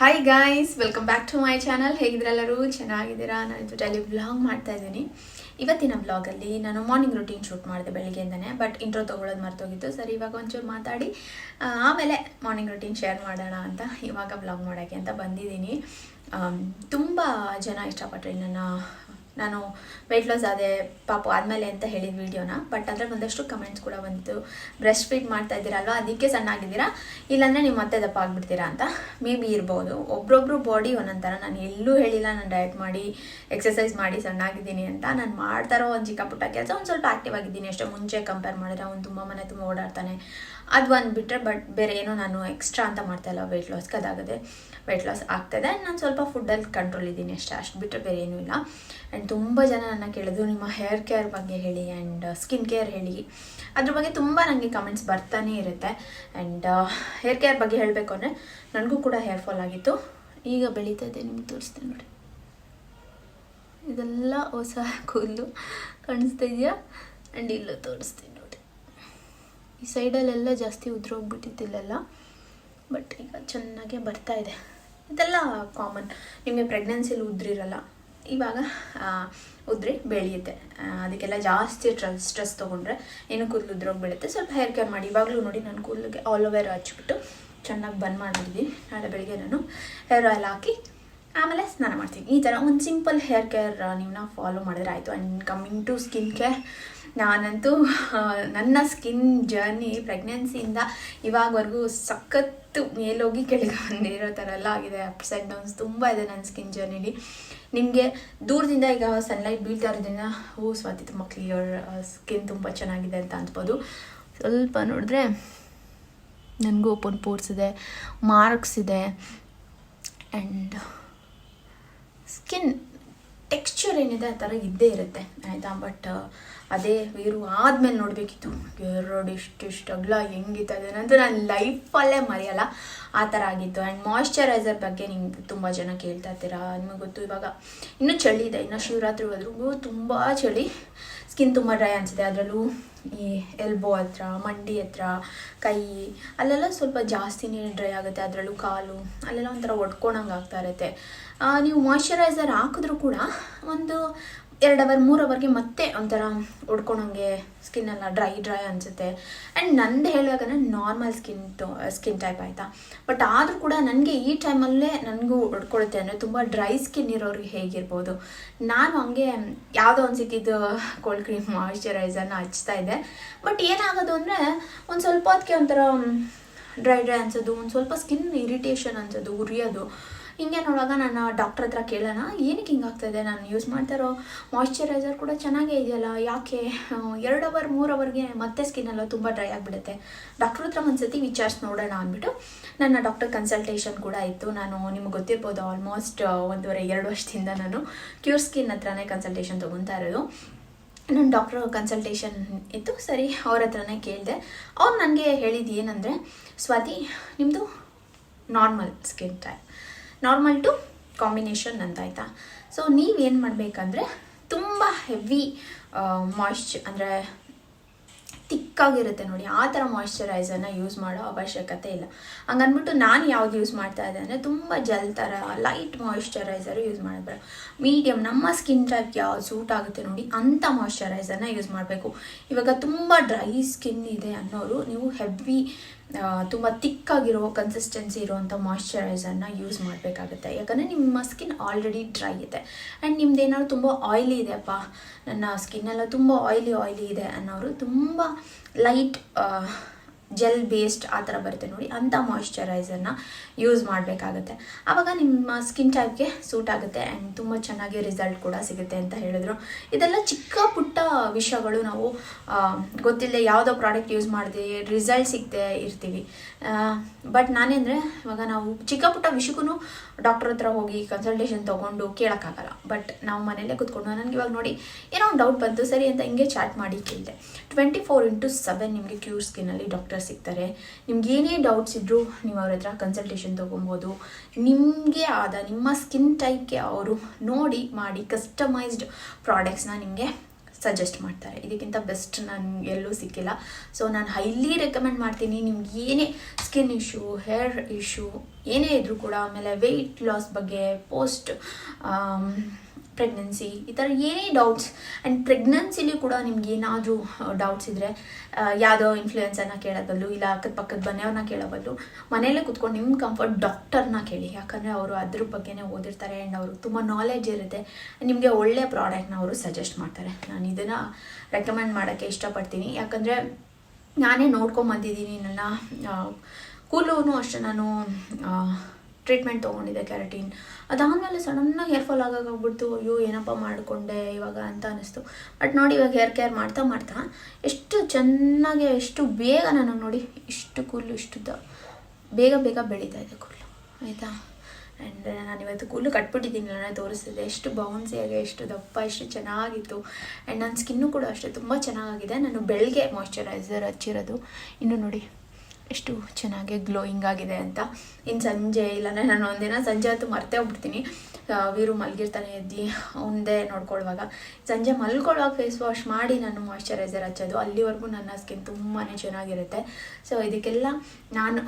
Hi guys welcome back to my channel ಹೇಗಿದ್ರೆಲ್ಲರೂ? ಚೆನ್ನಾಗಿದ್ದೀರಾ? ನಾನು daily blog ಮಾಡ್ತಾ ಇದ್ದೀನಿ. ಇವತ್ತಿನ ಬ್ಲಾಗಲ್ಲಿ ನಾನು ಮಾರ್ನಿಂಗ್ ರುಟೀನ್ ಶೂಟ್ ಮಾಡಿದೆ ಬೆಳಿಗ್ಗೆಯಿಂದನೇ ಬಟ್ ಇಂಟ್ರೋ ತೊಗೊಳ್ಳೋದು ಮರ್ತೋಗಿತ್ತು. ಸರಿ, ಇವಾಗ ಒಂಚೂರು ಮಾತಾಡಿ. ಆಮೇಲೆ ಮಾರ್ನಿಂಗ್ ರುಟೀನ್ ಶೇರ್ ಮಾಡೋಣ ಅಂತ ಇವಾಗ ಬ್ಲಾಗ್ ಮಾಡೋಕ್ಕೆ ಅಂತ ಬಂದಿದ್ದೀನಿ. ತುಂಬ ಜನ ಇಷ್ಟಪಟ್ಟರೆ ನನ್ನ ನಾನು ವೆಯ್ಟ್ ಲಾಸ್ ಆದೆ ಪಾಪು ಆದಮೇಲೆ ಅಂತ ಹೇಳಿದ ವಿಡಿಯೋನ ಬಟ್ ಅದ್ರಲ್ಲಿ ಒಂದಷ್ಟು ಕಮೆಂಟ್ಸ್ ಕೂಡ ಬಂತು. ಬ್ರೆಸ್ಟ್ ಫೀಡ್ ಮಾಡ್ತಾ ಇದ್ದೀರಲ್ವ? ಅದಕ್ಕೆ ಸಣ್ಣ ಆಗಿದ್ದೀರಾ ಇಲ್ಲಾಂದರೆ ನೀವು ಮತ್ತೆ ದಪ್ಪ ಆಗಿಬಿಡ್ತೀರಾ ಅಂತ. ಮೇ ಬಿ ಇರ್ಬೋದು. ಒಬ್ರೊಬ್ರು ಬಾಡಿ ಒಂದೊಂಥರ ನಾನು ಎಲ್ಲೂ ಹೇಳಿಲ್ಲ, ನಾನು ಡಯಟ್ ಮಾಡಿ ಎಕ್ಸಸೈಸ್ ಮಾಡಿ ಸಣ್ಣ ಆಗಿದ್ದೀನಿ ಅಂತ. ನಾನು ಮಾಡ್ತಾರೋ ಒಂದು ಚಿಕ್ಕ ಕೆಲಸ, ಒಂದು ಸ್ವಲ್ಪ ಆ್ಯಕ್ಟಿವ್ ಆಗಿದ್ದೀನಿ. ಅಷ್ಟೇ ಮುಂಚೆ ಕಂಪೇರ್ ಮಾಡಿದ್ರೆ ಅವ್ನು ತುಂಬ ಮನೆ ತುಂಬ ಓಡಾಡ್ತಾನೆ. ಅದು ಒಂದು ಬಿಟ್ಟರೆ ಬಟ್ ಬೇರೆ ಏನೋ ನಾನು ಎಕ್ಸ್ಟ್ರಾ ಅಂತ ಮಾಡ್ತಾ ಇಲ್ಲ. ವೆಯ್ಟ್ ಲಾಸ್ಗೆ ಅದಾಗದೆ ವೆಯ್ಟ್ ಲಾಸ್ ಆಗ್ತಾಯಿದೆ ನಾನು ಸ್ವಲ್ಪ ಫುಡ್ಡಲ್ಲಿ ಕಂಟ್ರೋಲ್ ಇದ್ದೀನಿ ಅಷ್ಟೇ. ಅಷ್ಟು ಬಿಟ್ಟರೆ ಬೇರೆ ಏನೂ ಇಲ್ಲ. ಆ್ಯಂಡ್ ತುಂಬ ಜನ ನನ್ನ ಕೇಳಿದ್ರು, ನಿಮ್ಮ ಹೇರ್ ಕೇರ್ ಬಗ್ಗೆ ಹೇಳಿ ಆ್ಯಂಡ್ ಸ್ಕಿನ್ ಕೇರ್ ಹೇಳಿ. ಅದ್ರ ಬಗ್ಗೆ ತುಂಬ ನನಗೆ ಕಮೆಂಟ್ಸ್ ಬರ್ತಾನೆ ಇರುತ್ತೆ. ಆ್ಯಂಡ್ ಹೇರ್ ಕೇರ್ ಬಗ್ಗೆ ಹೇಳಬೇಕು ಅಂದರೆ ನನಗೂ ಕೂಡ ಹೇರ್ ಫಾಲ್ ಆಗಿತ್ತು. ಈಗ ಬೆಳೀತಾ ಇದೆ, ನಿಮ್ಗೆ ತೋರಿಸ್ತೇನೆ ನೋಡಿ. ಇದೆಲ್ಲ ಹೊಸ ಕೂದಲು ಕಾಣಿಸ್ತಾ ಇದೆಯಾ? ಆ್ಯಂಡ್ ಇಲ್ಲೂ ತೋರಿಸ್ತೀನಿ ನೋಡಿ. ಈ ಸೈಡಲ್ಲೆಲ್ಲ ಜಾಸ್ತಿ ಉದ್ರೋಗ್ಬಿಟ್ಟಿತ್ತು ಇಲ್ಲೆಲ್ಲ. ಬಟ್ ಈಗ ಚೆನ್ನಾಗೇ ಬರ್ತಾ ಇದೆ. ಇದೆಲ್ಲ ಕಾಮನ್ ನಿಮಗೆ ಪ್ರೆಗ್ನೆನ್ಸಿಲಿ ಉದ್ರಿರಲ್ಲ. ಇವಾಗ ಉದ್ರೆ ಬೆಳೆಯುತ್ತೆ. ಅದಕ್ಕೆಲ್ಲ ಜಾಸ್ತಿ ಸ್ಟ್ರೆಸ್ ಸ್ಟ್ರೆಸ್ ತೊಗೊಂಡ್ರೆ ಏನು ಕೂದಲು ಉದ್ರೋಗಿ ಬೀಳುತ್ತೆ. ಸ್ವಲ್ಪ ಹೇರ್ ಕೇರ್ ಮಾಡಿ. ಇವಾಗಲೂ ನೋಡಿ ನಾನು ಕೂದಲಿಗೆ ಓವರ್ ಹಚ್ಬಿಟ್ಟು ಚೆನ್ನಾಗಿ ಬಂದ್ ಮಾಡಿದ್ದೀನಿ ನಾಳೆ ಬೆಳಿಗ್ಗೆ ನಾನು ಹೇರ್ ಆಯಿಲ್ ಹಾಕಿ ಆಮೇಲೆ ಸ್ನಾನ ಮಾಡ್ತೀನಿ. ಈ ಥರ ಒಂದು ಸಿಂಪಲ್ ಹೇರ್ ಕೇರ್ ನೀವು ಫಾಲೋ ಮಾಡಿದ್ರೆ ಆಯಿತು. And coming to skin care ನಾನಂತೂ ನನ್ನ ಸ್ಕಿನ್ ಜರ್ನಿ ಪ್ರೆಗ್ನೆನ್ಸಿಯಿಂದ ಇವಾಗವರೆಗೂ ಸಖತ್ತು ಮೇಲೋಗಿ ಕೆಳಗೆ ಬಂದಿರೋ ಥರ ಎಲ್ಲ ಆಗಿದೆ. ಅಪ್ಸ್ ಡೌನ್ಸ್ ತುಂಬ ಇದೆ ನನ್ನ ಸ್ಕಿನ್ ಜರ್ನಿಲಿ ನಿಮಗೆ ದೂರದಿಂದ ಈಗ ಸನ್ಲೈಟ್ ಬೀಳ್ತಾ ಇರೋದ್ರಿಂದ ಓ ಸ್ವಾತಿ ತುಂಬ ಕ್ಲಿಯರ್ ಸ್ಕಿನ್ ತುಂಬ ಚೆನ್ನಾಗಿದೆ ಅಂತ ಅನ್ಬೋದು. ಸ್ವಲ್ಪ ನೋಡಿದ್ರೆ ನನಗೂ ಓಪನ್ ಪೋರ್ಸ್ ಇದೆ ಮಾರ್ಕ್ಸ್ ಇದೆ ಆ್ಯಂಡ್ ಸ್ಕಿನ್ ಟೆಕ್ಸ್ಚರ್ ಏನಿದೆ ಆ ಥರ ಇದ್ದೇ ಇರುತ್ತೆ, ಆಯಿತಾ? ಬಟ್ ಅದೇ ವೀರು ಆದಮೇಲೆ ನೋಡಬೇಕಿತ್ತು. ಎರಡು ಇಷ್ಟು ಇಷ್ಟು ಅಗಲ ಹೆಂಗಿತ್ತು ಅದಂತೂ ನಾನು ಲೈಫಲ್ಲೇ ಮರೆಯಲ್ಲ, ಆ ಥರ ಆಗಿತ್ತು. ಆ್ಯಂಡ್ ಮಾಯಿಶ್ಚರೈಸರ್ ಬಗ್ಗೆ ನಿಮ್ಗೆ ತುಂಬ ಜನ ಕೇಳ್ತಾ ಇರ್ತೀರಾ ನಿಮಗೆ ಗೊತ್ತು ಇವಾಗ. ಇನ್ನೂ ಚಳಿ ಇದೆ. ಇನ್ನು ಶಿವರಾತ್ರಿ ಹೋದ್ರಿಗೂ ತುಂಬ ಚಳಿ. ಸ್ಕಿನ್ ತುಂಬ ಡ್ರೈ ಅನಿಸುತ್ತೆ. ಅದರಲ್ಲೂ ಈ ಎಲ್ಬೋ ಹತ್ರ, ಮಂಡಿ ಹತ್ರ, ಕೈ, ಅಲ್ಲೆಲ್ಲ ಸ್ವಲ್ಪ ಜಾಸ್ತಿನೇ ಡ್ರೈ ಆಗುತ್ತೆ. ಅದರಲ್ಲೂ ಕಾಲು, ಅಲ್ಲೆಲ್ಲ ಒಂಥರ ಒಡ್ಕೊಳಂಗೆ ಆಗ್ತಾ ಇರುತ್ತೆ. ನೀವು ಮಾಯ್ಶ್ಚರೈಸರ್ ಹಾಕಿದ್ರೂ ಕೂಡ ಒಂದು ಎರಡು ಅವರ್ ಮೂರು ಅವರ್ಗೆ ಮತ್ತೆ ಒಂಥರ ಉಡ್ಕೊಳಂಗೆ ಸ್ಕಿನ್ ಎಲ್ಲ ಡ್ರೈ ಡ್ರೈ ಅನಿಸುತ್ತೆ. ಆ್ಯಂಡ್ ನಂದು ಹೇಳಬೇಕಂದ್ರೆ normal skin to skin type ಆಯಿತಾ. ಬಟ್ ಆದರೂ ಕೂಡ ನನಗೆ ಈ ಟೈಮಲ್ಲೇ ನನಗೂ ಉಡ್ಕೊಳುತ್ತೆ ಅಂದರೆ ತುಂಬ ಡ್ರೈ ಸ್ಕಿನ್ ಇರೋರಿಗೆ ಹೇಗಿರ್ಬೋದು. ನಾನು ಹಂಗೆ ಯಾವುದೋ ಒಂದು ಸಿಕ್ಕಿದ್ದು ಕೋಲ್ಡ್ ಕ್ರೀಮ್ ಮಾಯ್ಶ್ಚರೈಸರ್ನ ಹಚ್ತಾ ಇದ್ದೆ. ಬಟ್ ಏನಾಗೋದು ಅಂದರೆ ಒಂದು ಸ್ವಲ್ಪ ಹೊತ್ತಿಗೆ ಒಂಥರ ಡ್ರೈ ಡ್ರೈ ಅನ್ಸೋದು, ಒಂದು ಸ್ವಲ್ಪ ಸ್ಕಿನ್ ಇರಿಟೇಷನ್ ಅನ್ಸೋದು, ಉರಿಯೋದು. ಹಿಂಗೆ ನೋಡುವಾಗ ನಾನು ಡಾಕ್ಟ್ರ್ ಹತ್ರ ಕೇಳೋಣ, ಏನಕ್ಕೆ ಹಿಂಗೆ ಆಗ್ತಾಯಿದೆ ನಾನು ಯೂಸ್ ಮಾಡ್ತಾ ಇರೋ ಮಾಯ್ಶ್ಚರೈಸರ್ ಕೂಡ ಚೆನ್ನಾಗೇ ಇದೆಯಲ್ಲ, ಯಾಕೆ? ಎರಡು ಅವರ್ ಮೂರು ಅವರ್ಗೆ ಮತ್ತೆ ಸ್ಕಿನ್ ಎಲ್ಲ ತುಂಬ ಡ್ರೈ ಆಗಿಬಿಡುತ್ತೆ. ಡಾಕ್ಟ್ರ್ ಹತ್ರ ಒಂದ್ಸತಿ ವಿಚಾರಿಸಿ ನೋಡೋಣ ಅಂದ್ಬಿಟ್ಟು ನನ್ನ ಡಾಕ್ಟರ್ ಕನ್ಸಲ್ಟೇಷನ್ ಕೂಡ ಇತ್ತು. ನಾನು ನಿಮ್ಗೆ ಗೊತ್ತಿರ್ಬೋದು ಆಲ್ಮೋಸ್ಟ್ ಒಂದೂವರೆ, ಎರಡು ವರ್ಷದಿಂದ ನಾನು ಕ್ಯೂರ್ ಸ್ಕಿನ್ ಹತ್ರನೇ ಕನ್ಸಲ್ಟೇಷನ್ ತೊಗೊತಾ ಇರೋದು. ನನ್ನ ಡಾಕ್ಟ್ರ್ ಕನ್ಸಲ್ಟೇಷನ್ ಇತ್ತು. ಸರಿ, ಅವ್ರ ಹತ್ರನೇ ಕೇಳಿದೆ. ಅವ್ರು ನನಗೆ ಹೇಳಿದ್ದು ಏನಂದರೆ, ಸ್ವಾತಿ ನಿಮ್ಮದು normal skin type normal to combination ಅಂತ ಆಯಿತಾ ಸೊ ನೀವೇನು ಮಾಡಬೇಕಂದ್ರೆ ತುಂಬ ಹೆವಿ ಮಾಯ್ಶ್ಚ ಅಂದರೆ ತಿಕ್ಕಾಗಿರುತ್ತೆ ನೋಡಿ. ಆ ಥರ ಮಾಯ್ಶ್ಚರೈಸರ್ನ ಯೂಸ್ ಮಾಡೋ ಅವಶ್ಯಕತೆ ಇಲ್ಲ. ಹಂಗನ್ಬಿಟ್ಟು ನಾನು ಯಾವ್ದು ಯೂಸ್ ಮಾಡ್ತಾ ಇದ್ದೆ ಅಂದರೆ ತುಂಬ ಜಲ್ ಥರ ಲೈಟ್ ಮಾಯ್ಶ್ಚರೈಸರ್ ಯೂಸ್ ಮಾಡಿದ್ರೆ ಮೀಡಿಯಮ್ ನಮ್ಮ ಸ್ಕಿನ್ ಟೈಪ್ ಯಾವ್ದು ಸೂಟ್ ಆಗುತ್ತೆ ನೋಡಿ ಅಂಥ ಮಾಯ್ಶ್ಚರೈಸರ್ನ ಯೂಸ್ ಮಾಡಬೇಕು. ಇವಾಗ ತುಂಬ ಡ್ರೈ ಸ್ಕಿನ್ ಇದೆ ಅನ್ನೋರು, ನೀವು ಹೆವಿ ತುಂಬ ತಿಕ್ಕಾಗಿರೋ ಕನ್ಸಿಸ್ಟೆನ್ಸಿ ಇರುವಂಥ ಮಾಯಿಶ್ಚರೈಸರ್ನ ಯೂಸ್ ಮಾಡಬೇಕಾಗುತ್ತೆ. ಯಾಕಂದರೆ ನಿಮ್ಮ ಸ್ಕಿನ್ ಆಲ್ರೆಡಿ ಡ್ರೈ ಇದೆ. ಆ್ಯಂಡ್ ನಿಮ್ದು ಏನಾದ್ರು ತುಂಬ ಆಯ್ಲಿ ಇದೆಯಪ್ಪ ನನ್ನ ಸ್ಕಿನ್ನೆಲ್ಲ ತುಂಬ ಆಯ್ಲಿ ಆಯ್ಲಿ ಇದೆ ಅನ್ನೋರು ತುಂಬ ಲೈಟ್ ಜೆಲ್ ಬೇಸ್ಡ್ ಆ ಥರ ಬರುತ್ತೆ ನೋಡಿ. ಅಂಥ ಮಾಯಿಶ್ಚರೈಸರ್ನ ಯೂಸ್ ಮಾಡಬೇಕಾಗುತ್ತೆ. ಆವಾಗ ನಿಮ್ಮ ಸ್ಕಿನ್ ಟೈಪ್ಗೆ ಸೂಟ್ ಆಗುತ್ತೆ ಆ್ಯಂಡ್ ತುಂಬ ಚೆನ್ನಾಗಿ ರಿಸಲ್ಟ್ ಕೂಡ ಸಿಗುತ್ತೆ ಅಂತ ಹೇಳಿದ್ರು. ಇದೆಲ್ಲ ಚಿಕ್ಕ ಪುಟ್ಟ ವಿಷಯಗಳು ನಾವು ಗೊತ್ತಿಲ್ಲದೆ ಯಾವುದೋ ಪ್ರಾಡಕ್ಟ್ ಯೂಸ್ ಮಾಡಿದೆ, ರಿಸಲ್ಟ್ ಸಿಗದೆ ಇರ್ತೀವಿ. ಬಟ್ ನಾನೇಂದರೆ ಇವಾಗ ನಾವು ಚಿಕ್ಕ ಪುಟ್ಟ ವಿಷಯಕ್ಕೂ ಡಾಕ್ಟರ್ ಹತ್ರ ಹೋಗಿ ಕನ್ಸಲ್ಟೇಷನ್ ತೊಗೊಂಡು ಕೇಳೋಕ್ಕಾಗಲ್ಲ. ಬಟ್ ನಾವು ಮನೇಲೇ ಕೂತ್ಕೊಂಡು, ನನಗೆ ಇವಾಗ ನೋಡಿ ಏನೋ ಒಂದು ಡೌಟ್ ಬಂತು, ಸರಿ ಅಂತ ಹಿಂಗೆ ಚಾಟ್ ಮಾಡಿ ಕೇಳಿದೆ. ಟ್ವೆಂಟಿ ಫೋರ್ ಇಂಟು ಸೆವೆನ್ ನಿಮಗೆ ಕ್ಯೂರ್ ಸ್ಕಿನ್ನಲ್ಲಿ ಡಾಕ್ಟರ್ ಸಿಗ್ತಾರೆ. ನಿಮ್ಗೆ ಏನೇ ಡೌಟ್ಸ್ ಇದ್ದರೂ ನೀವು ಅವ್ರ ಹತ್ರ ಕನ್ಸಲ್ಟೇಷನ್ ತೊಗೊಬೋದು. ನಿಮಗೆ ಆದ, ನಿಮ್ಮ ಸ್ಕಿನ್ ಟೈಪ್ಗೆ ಅವರು ನೋಡಿ ಮಾಡಿ ಕಸ್ಟಮೈಸ್ಡ್ ಪ್ರಾಡಕ್ಟ್ಸ್ನ ನಿಮಗೆ ಸಜೆಸ್ಟ್ ಮಾಡ್ತಾರೆ. ಇದಕ್ಕಿಂತ ಬೆಸ್ಟ್ ನಾನು ಎಲ್ಲೂ ಸಿಕ್ಕಿಲ್ಲ. ಸೊ ನಾನು ಹೈಲಿ ರೆಕಮೆಂಡ್ ಮಾಡ್ತೀನಿ. ನಿಮ್ಗೆ ಏನೇ ಸ್ಕಿನ್ ಇಶ್ಯೂ ಹೇರ್ ಇಶ್ಯೂ ಏನೇ ಇದ್ರೂ ಕೂಡ ಆಮೇಲೆ ವೆಯ್ಟ್ ಲಾಸ್ ಬಗ್ಗೆ ಪೋಸ್ಟ್ ಪ್ರೆಗ್ನೆನ್ಸಿ ಈ ಥರ ಏನೇ ಡೌಟ್ಸ್ ಆ್ಯಂಡ್ ಪ್ರೆಗ್ನೆನ್ಸಿಲಿ ಕೂಡ ನಿಮ್ಗೆ ಏನಾದರೂ ಡೌಟ್ಸ್ ಇದ್ದರೆ ಯಾವುದೋ ಇನ್ಫ್ಲೂಯೆನ್ಸನ್ನು ಕೇಳಬಲ್ಲು, ಇಲ್ಲ ಅಕ್ಕದ ಪಕ್ಕದ ಮನೆಯವ್ರನ್ನ ಕೇಳಬಲ್ಲು, ಮನೆಯಲ್ಲೇ ಕುತ್ಕೊಂಡು ನಿಮ್ಮ ಕಂಫರ್ಟ್ ಡಾಕ್ಟರ್ನ ಕೇಳಿ. ಯಾಕಂದರೆ ಅವರು ಅದ್ರ ಬಗ್ಗೆನೇ ಓದಿರ್ತಾರೆ ಆ್ಯಂಡ್ ಅವರು ತುಂಬ ನಾಲೆಜ್ ಇರುತ್ತೆ. ನಿಮಗೆ ಒಳ್ಳೆಯ ಪ್ರಾಡಕ್ಟ್ನ ಅವರು ಸಜೆಸ್ಟ್ ಮಾಡ್ತಾರೆ. ನಾನು ಇದನ್ನು ರೆಕಮೆಂಡ್ ಮಾಡೋಕ್ಕೆ ಇಷ್ಟಪಡ್ತೀನಿ. ಯಾಕಂದರೆ ನಾನೇ ನೋಡ್ಕೊಂಬಂದಿದ್ದೀನಿ ನನ್ನ ಕೂಲೂ ಅಷ್ಟೇ ನಾನು ಟ್ರೀಟ್ಮೆಂಟ್ ತೊಗೊಂಡಿದ್ದೆ ಕ್ಯಾರಟೀನ್ ಅದಾದಮೇಲೆ ಸಡನ್ನಾಗಿ ಹೇರ್ ಫಾಲ್ ಆಗೋಕ್ಕಾಗ್ಬಿಡ್ತು ಅಯ್ಯೋ, ಏನಪ್ಪ ಮಾಡಿಕೊಂಡೆ ಇವಾಗ ಅಂತ ಅನ್ನಿಸ್ತು. ಬಟ್ ನೋಡಿ ಇವಾಗ ಹೇರ್ ಕೇರ್ ಮಾಡ್ತಾ ಮಾಡ್ತಾ ಎಷ್ಟು ಚೆನ್ನಾಗಿ, ಎಷ್ಟು ಬೇಗ ನನಗೆ ನೋಡಿ ಇಷ್ಟು ಕೂದಲು ಇಷ್ಟು ದ, ಬೇಗ ಬೇಗ ಬೆಳೀತಾ ಇದೆ ಕೂದಲು. ಆಯಿತಾ? ಆ್ಯಂಡ್ ನಾನು ಇವತ್ತು ಕೂದಲು ಕಟ್ಬಿಟ್ಟಿದ್ದೀನಿ, ನಾನು ತೋರಿಸ್ತಿದ್ದೆ. ಎಷ್ಟು ಬೌನ್ಸಿಯಾಗಿ ಎಷ್ಟು ದಪ್ಪ, ಎಷ್ಟು ಚೆನ್ನಾಗಿತ್ತು. ಆ್ಯಂಡ್ ನನ್ನ ಸ್ಕಿನ್ನು ಕೂಡ ಅಷ್ಟೇ, ತುಂಬ ಚೆನ್ನಾಗಿದೆ ನಾನು ಬೆಳಗ್ಗೆ ಮಾಯಿಶ್ಚರೈಸರ್ ಹಚ್ಚಿರೋದು. ಇನ್ನು ನೋಡಿ. ಎಷ್ಟು ಚೆನ್ನಾಗಿ ಗ್ಲೋಯಿಂಗ್ ಆಗಿದೆ ಅಂತ. ಇನ್ನು ಸಂಜೆ ಇಲ್ಲಾಂದರೆ ನಾನು ಒಂದಿನ ಸಂಜೆ ಹೊತ್ತು ಮರ್ತೇ ಹೋಗ್ಬಿಡ್ತೀನಿ. ವೀರು ಮಲಗಿರ್ತಾನೆ ಎದ್ದು ಅವನದೇ ನೋಡ್ಕೊಳ್ಳುವಾಗ ಸಂಜೆ ಮಲ್ಕೊಳ್ಳುವಾಗ ಫೇಸ್ ವಾಶ್ ಮಾಡಿ ನಾನು ಮಾಯಿಶ್ಚರೈಸರ್ ಹಚ್ಚೋದು. ಅಲ್ಲಿವರೆಗೂ ನನ್ನ ಸ್ಕಿನ್ ತುಂಬಾ ಚೆನ್ನಾಗಿರುತ್ತೆ. ಸೊ ಇದಕ್ಕೆಲ್ಲ ನಾನು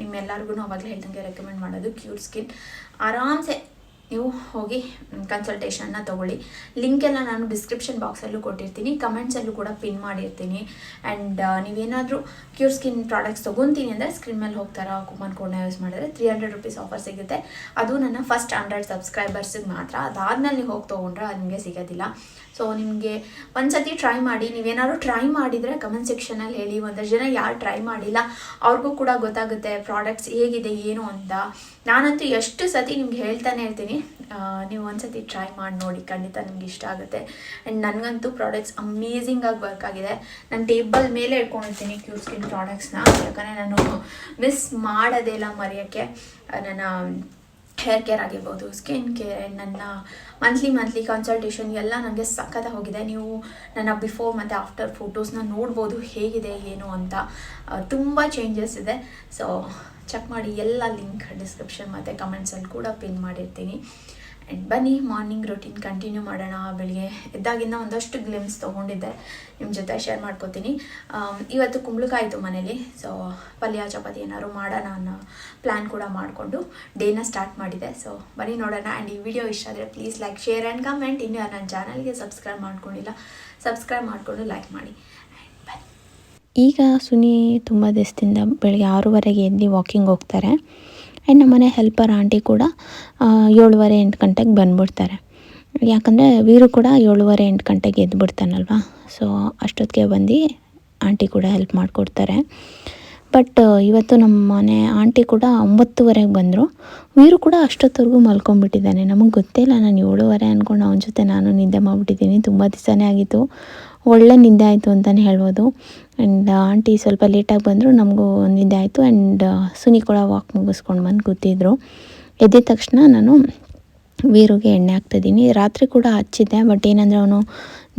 ನಿಮ್ಮೆಲ್ಲರಿಗೂ ಅವಾಗಲೇ ಹೇಳ್ದಂಗೆ ರೆಕಮೆಂಡ್ ಮಾಡೋದು ಕ್ಯೂರ್ ಸ್ಕಿನ್ ಆರಾಮ್ಸೆ ನೀವು ಹೋಗಿ ಕನ್ಸಲ್ಟೇಷನ್ನ ತೊಗೊಳ್ಳಿ. ಲಿಂಕೆಲ್ಲ ನಾನು ಡಿಸ್ಕ್ರಿಪ್ಷನ್ ಬಾಕ್ಸಲ್ಲೂ ಕೊಟ್ಟಿರ್ತೀನಿ. ಕಮೆಂಟ್ಸಲ್ಲೂ ಕೂಡ ಪಿನ್ ಮಾಡಿರ್ತೀನಿ. ಆ್ಯಂಡ್ ನೀವೇನಾದರೂ ಕ್ಯೂರ್ ಸ್ಕಿನ್ ಪ್ರಾಡಕ್ಟ್ಸ್ ತೊಗೊತೀನಿ ಅಂದರೆ ಸ್ಕ್ರೀನ್ ಮೇಲೆ ಹೋಗ್ತಾರ ಕೂಪನ್ ಕೋಡ್ನ ಯೂಸ್ ಮಾಡಿದ್ರೆ ತ್ರೀ ಹಂಡ್ರೆಡ್ ರುಪೀಸ್ ಆಫರ್ ಸಿಗುತ್ತೆ. ಅದು ನನ್ನ ಫಸ್ಟ್ ಹಂಡ್ರೆಡ್ ಸಬ್ಸ್ಕ್ರೈಬರ್ಸಿಗೆ ಮಾತ್ರ. ಅದಾದ್ಮೇಲೆ ನೀವು ಹೋಗಿ ತೊಗೊಂಡ್ರೆ ಅದು ನಿಮಗೆ ಸಿಗೋದಿಲ್ಲ. ಸೊ ನಿಮಗೆ ಒಂದ್ಸತಿ ಟ್ರೈ ಮಾಡಿ, ನೀವೇನಾದ್ರು ಟ್ರೈ ಮಾಡಿದರೆ ಕಮೆಂಟ್ ಸೆಕ್ಷನಲ್ಲಿ ಹೇಳಿ ಒಂದಷ್ಟು ಜನ ಯಾರು ಟ್ರೈ ಮಾಡಿಲ್ಲ, ಅವ್ರಿಗೂ ಕೂಡ ಗೊತ್ತಾಗುತ್ತೆ ಪ್ರಾಡಕ್ಟ್ಸ್ ಹೇಗಿದೆ, ಏನು ಅಂತ. ನಾನಂತೂ ಎಷ್ಟು ಸತಿ ನಿಮ್ಗೆ ಹೇಳ್ತಾನೆ ಇರ್ತೀನಿ. ನೀವು ಒಂದ್ಸತಿ ಟ್ರೈ ಮಾಡಿ ನೋಡಿ, ಖಂಡಿತ ನಿಮ್ಗೆ ಇಷ್ಟ ಆಗುತ್ತೆ. ಆ್ಯಂಡ್ ನನಗಂತೂ ಪ್ರಾಡಕ್ಟ್ಸ್ ಅಮೇಝಿಂಗಾಗಿ ವರ್ಕ್ ಆಗಿದೆ. ನಾನು ಟೇಬಲ್ ಮೇಲೆ ಇಟ್ಕೊಂಡಿರ್ತೀನಿ ಕ್ಯೂ ಸ್ಕಿನ್ ಪ್ರಾಡಕ್ಟ್ಸ್ನ ಯಾಕಂದರೆ ನಾನು ಮಿಸ್ ಮಾಡೋದೇ ಇಲ್ಲ ಮರೆಯೋಕ್ಕೆ. ನನ್ನ ಹೇರ್ ಕೇರ್ ಆಗಿರ್ಬೋದು ಸ್ಕಿನ್ ಕೇರ್ ನನ್ನ ಮಂತ್ಲಿ ಮಂತ್ಲಿ ಕನ್ಸಲ್ಟೇಷನ್ ಎಲ್ಲ ನನಗೆ ಸಖತ್ತ ಹೋಗಿದೆ ನೀವು ನನ್ನ ಬಿಫೋರ್ ಮತ್ತು ಆಫ್ಟರ್ ಫೋಟೋಸ್ನ ನೋಡ್ಬೋದು, ಹೇಗಿದೆ, ಏನು ಅಂತ ತುಂಬ ಚೇಂಜಸ್ ಇದೆ. ಸೊ ಚೆಕ್ ಮಾಡಿ, ಎಲ್ಲ ಲಿಂಕ್ ಡಿಸ್ಕ್ರಿಪ್ಷನ್ ಮತ್ತು ಕಮೆಂಟ್ಸಲ್ಲಿ ಕೂಡ ಪಿನ್ ಮಾಡಿರ್ತೀನಿ. ಆ್ಯಂಡ್ ಬನ್ನಿ ಮಾರ್ನಿಂಗ್ ರೊಟೀನ್ ಕಂಟಿನ್ಯೂ ಮಾಡೋಣ. ಬೆಳಿಗ್ಗೆ ಎದ್ದಾಗಿಂದ ಒಂದಷ್ಟು ಗ್ಲಿಮ್ಸ್ ತೊಗೊಂಡಿದ್ದೆ. ನಿಮ್ಮ ಜೊತೆ ಶೇರ್ ಮಾಡ್ಕೋತೀನಿ. ಇವತ್ತು ಕುಂಬಳಕಾಯಿತು ಮನೇಲಿ. ಸೊ ಪಲ್ಯ, ಚಪಾತಿ ಏನಾದ್ರು ಮಾಡೋಣ ಅನ್ನೋ ಪ್ಲ್ಯಾನ್ ಕೂಡ ಮಾಡಿಕೊಂಡು ಡೇನ ಸ್ಟಾರ್ಟ್ ಮಾಡಿದೆ. ಸೊ ಬನ್ನಿ ನೋಡೋಣ. ಆ್ಯಂಡ್ ಈ ವಿಡಿಯೋ ಇಷ್ಟ ಆದರೆ please like share and comment ಇನ್ನೂ ನನ್ನ ಚಾನಲ್ಗೆ ಸಬ್ಸ್ಕ್ರೈಬ್ ಮಾಡ್ಕೊಂಡಿಲ್ಲ ಸಬ್ಸ್ಕ್ರೈಬ್ ಮಾಡಿಕೊಂಡು ಲೈಕ್ ಮಾಡಿ. ಈಗ ಸುನಿ ತುಂಬ ದಿವಸದಿಂದ ಬೆಳಗ್ಗೆ ಆರೂವರೆಗೆ ಎದ್ದು ವಾಕಿಂಗ್ ಹೋಗ್ತಾರೆ. ಆ್ಯಂಡ್ ನಮ್ಮನೆ ಹೆಲ್ಪರ್ ಆಂಟಿ ಕೂಡ ಏಳುವರೆ, ಎಂಟು ಗಂಟೆಗೆ ಬಂದುಬಿಡ್ತಾರೆ. ಯಾಕಂದರೆ ವೀರು ಕೂಡ ಏಳುವರೆ, ಎಂಟು ಗಂಟೆಗೆ ಎದ್ದು ಬಿಡ್ತಾನಲ್ವ ಸೊ ಅಷ್ಟೊತ್ತಿಗೆ ಬಂದು ಆಂಟಿ ಕೂಡ ಹೆಲ್ಪ್ ಮಾಡಿಕೊಡ್ತಾರೆ. ಬಟ್ ಇವತ್ತು ನಮ್ಮ ಮನೆ ಆಂಟಿ ಕೂಡ ಒಂಬತ್ತುವರೆಗೆ ಬಂದರು. ವೀರು ಕೂಡ ಅಷ್ಟೊತ್ತವರೆಗೂ ಮಲ್ಕೊಂಡ್ಬಿಟ್ಟಿದ್ದಾನೆ. ನಮಗೆ ಗೊತ್ತೇ ಇಲ್ಲ, ನಾನು ಏಳುವರೆ ಅಂದ್ಕೊಂಡು ಅವನ ಜೊತೆ ನಾನು ನಿದ್ದೆ ಮಾಡಿಬಿಟ್ಟಿದ್ದೀನಿ. ತುಂಬ ದಿವಸನೇ ಆಗಿತ್ತು. ಒಳ್ಳೆ ನಿದ್ದೆ ಆಯಿತು ಅಂತಲೇ ಹೇಳ್ಬೋದು. ಆ್ಯಂಡ್ ಆಂಟಿ ಸ್ವಲ್ಪ ಲೇಟಾಗಿ ಬಂದರು, ನಮಗೂ ನಿದ್ದೆ ಆಯಿತು. ಆ್ಯಂಡ್ ಸುನಿ ಕೂಡ ವಾಕ್ ಮುಗಿಸ್ಕೊಂಡು ಬಂದು ಕೂತಿದ್ರು. ಎದ್ದಿದ ತಕ್ಷಣ ನಾನು ವೀರುಗೆ ಎಣ್ಣೆ ಹಾಕ್ತಿದ್ದೀನಿ. ರಾತ್ರಿ ಕೂಡ ಹಚ್ಚಿದ್ದೆ ಬಟ್ ಏನಂದರೆ ಅವನು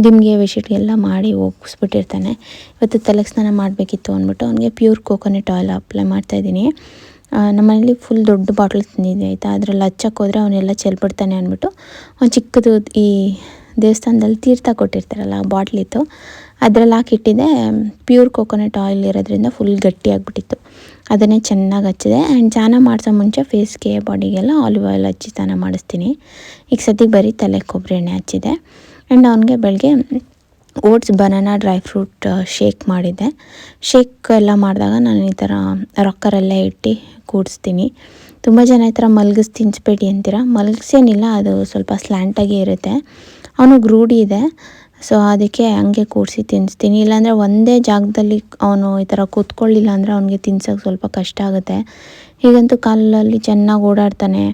ದಿಮ್ಗೆ ವಿಶಿಟ್ಗೆಲ್ಲ ಮಾಡಿ ಹೋಗಿಸ್ಬಿಟ್ಟಿರ್ತಾನೆ ಇವತ್ತು ತಲೆಗೆ ಸ್ನಾನ ಮಾಡಬೇಕಿತ್ತು ಅಂದ್ಬಿಟ್ಟು ಅವನಿಗೆ ಪ್ಯೂರ್ ಕೋಕೋನಟ್ ಆಯಿಲ್ ಅಪ್ಲೈ ಮಾಡ್ತಾಯಿದ್ದೀನಿ ನಮ್ಮನೇಲಿ ಫುಲ್ ದೊಡ್ಡ ಬಾಟ್ಲ್ ತಂದಿದ್ದೆ, ಆಯಿತಾ? ಅದರಲ್ಲಿ ಹಚ್ಚಕ್ಕೆ ಹೋದರೆ ಅವನ್ನೆಲ್ಲ ಚೆಲ್ಬಿಡ್ತಾನೆ ಅಂದ್ಬಿಟ್ಟು ಒಂದು ಚಿಕ್ಕದು ಈ ದೇವಸ್ಥಾನದಲ್ಲಿ ತೀರ್ಥ ಕೊಟ್ಟಿರ್ತಾರಲ್ಲ ಬಾಟ್ಲಿತ್ತು ಅದರಲ್ಲಿ ಹಾಕಿಟ್ಟಿದ್ದೆ ಪ್ಯೂರ್ ಕೋಕೋನಟ್ ಆಯಿಲ್ ಇರೋದ್ರಿಂದ ಫುಲ್ ಗಟ್ಟಿಯಾಗ್ಬಿಟ್ಟಿತ್ತು. ಅದನ್ನೇ ಚೆನ್ನಾಗಿ ಹಚ್ಚಿದೆ. ಆ್ಯಂಡ್ ಸ್ನಾನ ಮಾಡಿಸೋ ಮುಂಚೆ ಫೇಸ್ಗೆ ಬಾಡಿಗೆಲ್ಲ ಆಲಿವ್ ಆಯಿಲ್ ಹಚ್ಚಿ ಸ್ನಾನ ಮಾಡಿಸ್ತೀನಿ. ಈಗ ಸದ್ಯಕ್ಕೆ ಬರೀ ತಲೆ ಕೊಬ್ಬರಿ ಎಣ್ಣೆ ಹಚ್ಚಿದೆ. ಆ್ಯಂಡ್ ಅವನಿಗೆ ಬೆಳಗ್ಗೆ oats banana dry fruit shake ಮಾಡಿದ್ದೆ. ಶೇಕ್ ಎಲ್ಲ ಮಾಡಿದಾಗ ನಾನು ಈ ಥರ ರೊಕ್ಕರಲ್ಲೇ ಇಟ್ಟು ಕೂಡಿಸ್ತೀನಿ. ತುಂಬ ಜನ ಈ ಥರ ಮಲಗಿಸ್ ತಿನ್ನಿಸ್ಬೇಡಿ ಅಂತೀರ? ಮಲಗಿಸೇನಿಲ್ಲ, ಅದು ಸ್ವಲ್ಪ ಸ್ಲ್ಯಾಂಟಾಗಿ ಇರುತ್ತೆ. ಅವನಿಗೆ ರೂಢಿ ಇದೆ. ಸೊ ಅದಕ್ಕೆ ಹಂಗೆ ಕೂಡಿಸಿ ತಿನ್ನಿಸ್ತೀನಿ. ಇಲ್ಲಾಂದರೆ ಒಂದೇ ಜಾಗದಲ್ಲಿ ಅವನು ಈ ಥರ ಕೂತ್ಕೊಳ್ಳಿಲ್ಲ ಅಂದರೆ ಅವನಿಗೆ ತಿನ್ಸೋಕ್ಕೆ ಸ್ವಲ್ಪ ಕಷ್ಟ ಆಗುತ್ತೆ. ಈಗಂತೂ ಕಾಲಲ್ಲಿ ಚೆನ್ನಾಗಿ ಓಡಾಡ್ತಾನೆ.